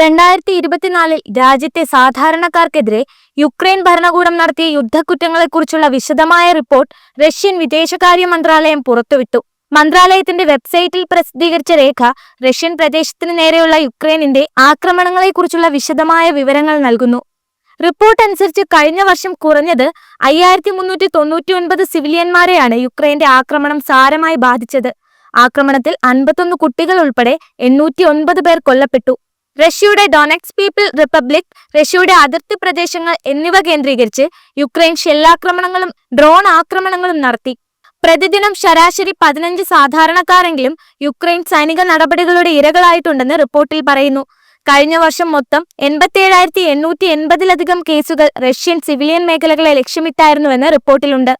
രണ്ടായിരത്തി ഇരുപത്തിനാലിൽ രാജ്യത്തെ സാധാരണക്കാർക്കെതിരെ യുക്രൈൻ ഭരണകൂടം നടത്തിയ യുദ്ധക്കുറ്റങ്ങളെക്കുറിച്ചുള്ള വിശദമായ റിപ്പോർട്ട് റഷ്യൻ വിദേശകാര്യ മന്ത്രാലയം പുറത്തുവിട്ടു. മന്ത്രാലയത്തിന്റെ വെബ്സൈറ്റിൽ പ്രസിദ്ധീകരിച്ച രേഖ റഷ്യൻ പ്രദേശത്തിന് നേരെയുള്ള യുക്രൈനിന്റെ ആക്രമണങ്ങളെക്കുറിച്ചുള്ള വിശദമായ വിവരങ്ങൾ നൽകുന്നു. റിപ്പോർട്ട് അനുസരിച്ച് കഴിഞ്ഞ വർഷം കുറഞ്ഞത് അയ്യായിരത്തി മുന്നൂറ്റി തൊണ്ണൂറ്റി ഒൻപത് സിവിലിയന്മാരെയാണ് യുക്രൈന്റെ ആക്രമണം സാരമായി ബാധിച്ചത്. ആക്രമണത്തിൽ അൻപത്തൊന്ന് കുട്ടികൾ ഉൾപ്പെടെ എണ്ണൂറ്റി ഒൻപത് പേർ കൊല്ലപ്പെട്ടു. റഷ്യയുടെ ഡൊണക്സ് പീപ്പിൾ റിപ്പബ്ലിക് റഷ്യയുടെ അതിർത്തി പ്രദേശങ്ങൾ എന്നിവ കേന്ദ്രീകരിച്ച് യുക്രൈൻ ഷെല്ലാക്രമണങ്ങളും ഡ്രോൺ ആക്രമണങ്ങളും നടത്തി. പ്രതിദിനം ശരാശരി പതിനഞ്ച് സാധാരണക്കാരെങ്കിലും യുക്രൈൻ സൈനിക നടപടികളുടെ ഇരകളായിട്ടുണ്ടെന്ന് റിപ്പോർട്ടിൽ പറയുന്നു. കഴിഞ്ഞ വർഷം മൊത്തം എൺപത്തിയേഴായിരത്തി എണ്ണൂറ്റി എൺപതിലധികം കേസുകൾ റഷ്യൻ സിവിലിയൻ മേഖലകളെ ലക്ഷ്യമിട്ടായിരുന്നുവെന്ന് റിപ്പോർട്ടിലുണ്ട്.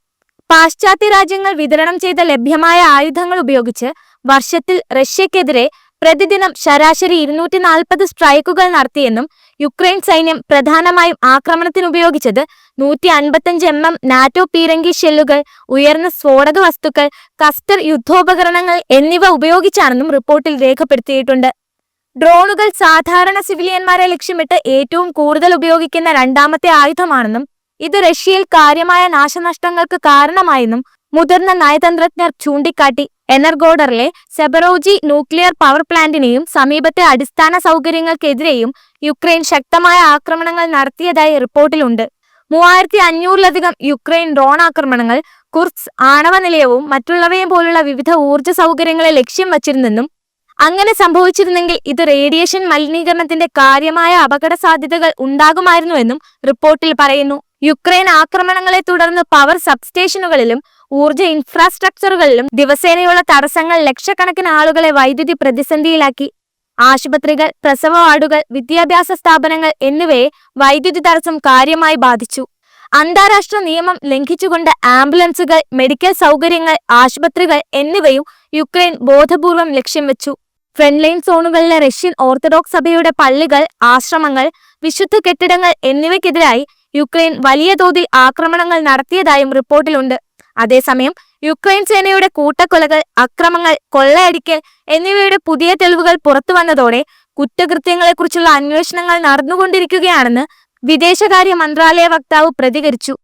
പാശ്ചാത്യ രാജ്യങ്ങൾ വിതരണം ചെയ്ത ലഭ്യമായ ആയുധങ്ങൾ ഉപയോഗിച്ച് വർഷത്തിൽ റഷ്യക്കെതിരെ പ്രതിദിനം ശരാശരി ഇരുന്നൂറ്റി നാൽപ്പത് സ്ട്രൈക്കുകൾ നടത്തിയെന്നും യുക്രൈൻ സൈന്യം പ്രധാനമായും ആക്രമണത്തിന് ഉപയോഗിച്ചത് നൂറ്റി അൻപത്തഞ്ച് എം എം നാറ്റോ പീരങ്കി ഷെല്ലുകൾ ഉയർന്ന സ്ഫോടക വസ്തുക്കൾ കസ്റ്റർ യുദ്ധോപകരണങ്ങൾ എന്നിവ ഉപയോഗിച്ചാണെന്നും റിപ്പോർട്ടിൽ രേഖപ്പെടുത്തിയിട്ടുണ്ട്. ഡ്രോണുകൾ സാധാരണ സിവിലിയന്മാരെ ലക്ഷ്യമിട്ട് ഏറ്റവും കൂടുതൽ ഉപയോഗിക്കുന്ന രണ്ടാമത്തെ ആയുധമാണെന്നും ഇത് റഷ്യയിൽ കാര്യമായ നാശനഷ്ടങ്ങൾക്ക് കാരണമായെന്നും മുതിർന്ന നയതന്ത്രജ്ഞർ ചൂണ്ടിക്കാട്ടി. എനർഗോഡറിലെ സെബറോജി ന്യൂക്ലിയർ പവർ പ്ലാന്റിനെയും സമീപത്തെ അടിസ്ഥാന സൗകര്യങ്ങൾക്കെതിരെയും യുക്രൈൻ ശക്തമായ ആക്രമണങ്ങൾ നടത്തിയതായി റിപ്പോർട്ടിലുണ്ട്. മൂവായിരത്തി അഞ്ഞൂറിലധികം യുക്രൈൻ ഡ്രോൺ ആക്രമണങ്ങൾ കുർസ് ആണവ നിലയവും മറ്റുള്ളവയും പോലുള്ള വിവിധ ഊർജ സൗകര്യങ്ങളെ ലക്ഷ്യം വച്ചിരുന്നെന്നും അങ്ങനെ സംഭവിച്ചിരുന്നെങ്കിൽ ഇത് റേഡിയേഷൻ മലിനീകരണത്തിന്റെ കാര്യമായ അപകട സാധ്യതകൾ ഉണ്ടാകുമായിരുന്നുവെന്നും റിപ്പോർട്ടിൽ പറയുന്നു. യുക്രൈൻ ആക്രമണങ്ങളെ തുടർന്ന് പവർ സബ്സ്റ്റേഷനുകളിലും ഊർജ ഇൻഫ്രാസ്ട്രക്ചറുകളിലും ദിവസേനയുള്ള തടസ്സങ്ങൾ ലക്ഷക്കണക്കിന് ആളുകളെ വൈദ്യുതി പ്രതിസന്ധിയിലാക്കി. ആശുപത്രികൾ പ്രസവ വാർഡുകൾ വിദ്യാഭ്യാസ സ്ഥാപനങ്ങൾ എന്നിവയെ വൈദ്യുതി തടസ്സം കാര്യമായി ബാധിച്ചു. അന്താരാഷ്ട്ര നിയമം ലംഘിച്ചുകൊണ്ട് ആംബുലൻസുകൾ മെഡിക്കൽ സൗകര്യങ്ങൾ ആശുപത്രികൾ എന്നിവയും യുക്രൈൻ ബോധപൂർവം ലക്ഷ്യം വെച്ചു. ഫ്രണ്ട്ലൈൻ സോണുകളിലെ റഷ്യൻ ഓർത്തഡോക്സ് സഭയുടെ പള്ളികൾ ആശ്രമങ്ങൾ വിശുദ്ധ കെട്ടിടങ്ങൾ എന്നിവയ്ക്കെതിരായി യുക്രൈൻ വലിയ തോതിൽ ആക്രമണങ്ങൾ നടത്തിയതായും റിപ്പോർട്ടിലുണ്ട്. അതേസമയം യുക്രൈൻ സേനയുടെ കൂട്ടക്കൊലകൾ അക്രമങ്ങൾ കൊള്ളയടിക്കൽ എന്നിവയുടെ പുതിയ തെളിവുകൾ പുറത്തു വന്നതോടെ കുറ്റകൃത്യങ്ങളെക്കുറിച്ചുള്ള അന്വേഷണങ്ങൾ നടന്നുകൊണ്ടിരിക്കുകയാണെന്ന് വിദേശകാര്യ മന്ത്രാലയ വക്താവ് പ്രതികരിച്ചു.